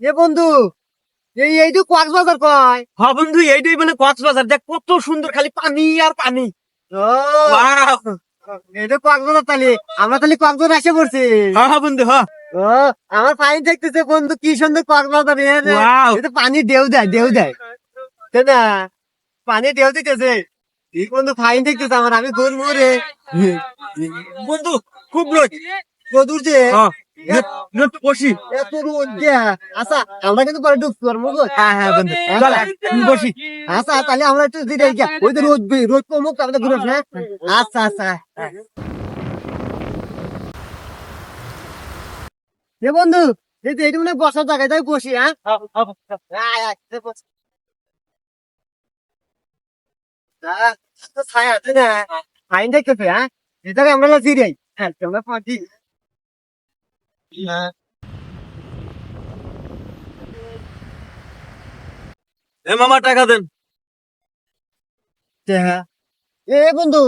এ বন্ধু এই এইটু কক্সবাজার কয়। হ্যাঁ বন্ধু এইটাই বলে কক্সবাজার দেখ কত সুন্দর খালি পানি আর পানি। ও Wow! এইটা কক্সবাজার তাহলে আমরা তাহলে কক্সবাজার এসে পড়ছি হ্যাঁ হ্যাঁ বন্ধু হ্যাঁ আমার পানি দেখতেছে বন্ধু কি সুন্দর কক্সবাজার! এটা পানি ঢেউ দেয় ঢেউ দেয়। তাই না পানি ঢেউ দিতেছে। বন্ধু ফাইন দেখতেছে আমার আমি ঘুরবো রে বন্ধু খুব রোদ যে। বসি। আচ্ছা আমরা কিন্তু পরে হ্যাঁ হ্যাঁ বন্ধু। বসি। আচ্ছা তাহলে আমরা একটু দিতে ওই তো রোদ রোদ কমুক তারপরে ঘুরে হ্যাঁ? আচ্ছা আচ্ছা এ বন্ধু এই তো মানে বসার জায়গায় তাই বসি হ্যাঁ? ছায়া আছে না? ফাইন দেখতেছে হ্যাঁ? এটাকে আমরা জিরাই হ্যাঁ তোমরা পাঁচি এ মামা টাকা দেন। এ বন্ধু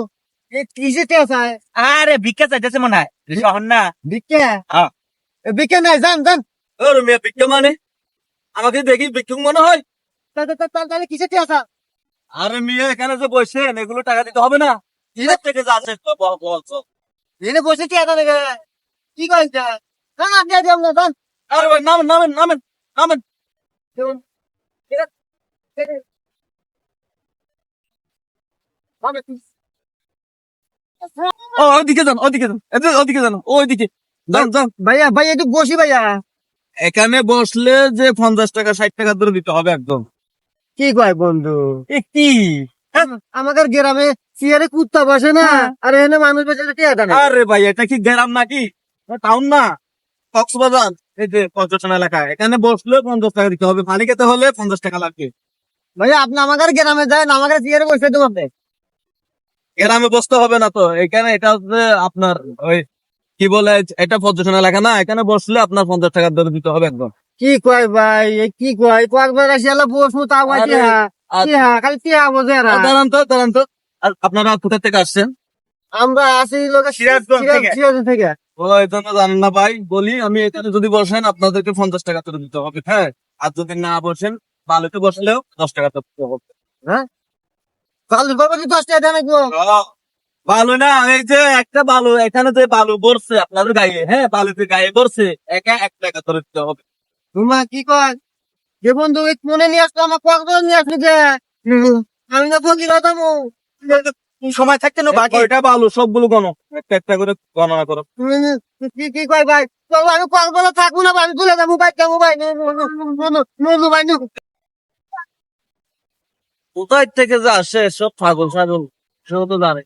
এ কিসে আয় আরে ভিক্ষা চাইতেছে মনে হয়। শহর না। বিকে হ্যাঁ। বিকে নাই জান জান ওর মেয়ে ভিক্ষা মানে? আমাকে দেখি ভিক্ষুক মনে হয়। তা- তা- তা- তাহলে কিসে টেস আয় আরে মেয়ে এখানে যে বসেন এগুলো টাকা দিতে হবে না। কিসের থেকে যাচ্ছে তো বল বল চল। এনে বসে গে কি কইছ নামেন নামেন নামেন নামেন দেখুন এটা এটা আমি ও ওইদিকে যান ওইদিকে যান এদিকে ওইদিকে যান ওইদিকে যান যান ভাইয়া ভাই একটু বসি ভাইয়া এখানে বসলে যে পঞ্চাশ টাকা ষাট টাকা ধরে দিতে হবে একদম। কি কয় বন্ধু? কি আমাদের গ্রামে চেয়ারে কুত্তা বসে না। আর এখানে মানুষ বসে আরে ভাই এটা কি গ্রাম নাকি? টাউন না। কক্সবাজার এই যে পর্যটন এলাকা এখানে বসলে পঞ্চাশ টাকা দিতে হবে পানি খেতে হলে পঞ্চাশ টাকা লাগবে। ভাইয়া আপনি আমাদের গ্রামে যায় আমাদের চেয়ারে বসে দেবো গ্রামে বসতে হবে না তো এখানে এটা হচ্ছে আপনার ওই কি বলে এটা পর্যটন এলাকা না এখানে বসলে আপনার পঞ্চাশ টাকা ধরে দিতে হবে একদম। কি কয় ভাই কি কয় কয়েকবার আসি এলা বসবো তা কয় আরে, টিয়া আর- টিয়া খালি টিয়া বোঝে। দাঁড়ান তো দাঁড়ান তো। আপনারা কোথা থেকে আসছেন? আমরা আসি লোক সিরাজগঞ্জ থেকে। সিরাজগঞ্জ এই জন্য জানেন না ভাই বলি আমি এখানে যদি বসেন আপনাদেরকে পঞ্চাশ টাকা করে দিতে হবে হ্যাঁ? আর যদি না বসেন বালুতে বসলেও দশ টাকা তো দিতে হবে কাল বাবা কি দশ টাকা দেয় বালু না এই যে একটা বালু এখানে যে বালু পড়ছে আপনাদের গায়ে হ্যাঁ? বালুতে গায়ে পড়ছে একা এক টাকা করে দিতে হবে। তোমা কি কয়? যে বন্ধু মনে নিয়ে আসলো আমার কক্সবাজার নিয়ে আসলো যে? আমি না ফকির হতাম সময় থাকতে না বাকি এটা ভালো সবগুলো গণ। একটা করে গণনা করো। কি কি কয় ভাই? আমি কক্সবাজার থাকব না আমি তুলে যাব ভাই যাব ভাই? নুনু ভাই কোথায় থেকে যে আসে সব পাগল ছাগল সেও তো জানে।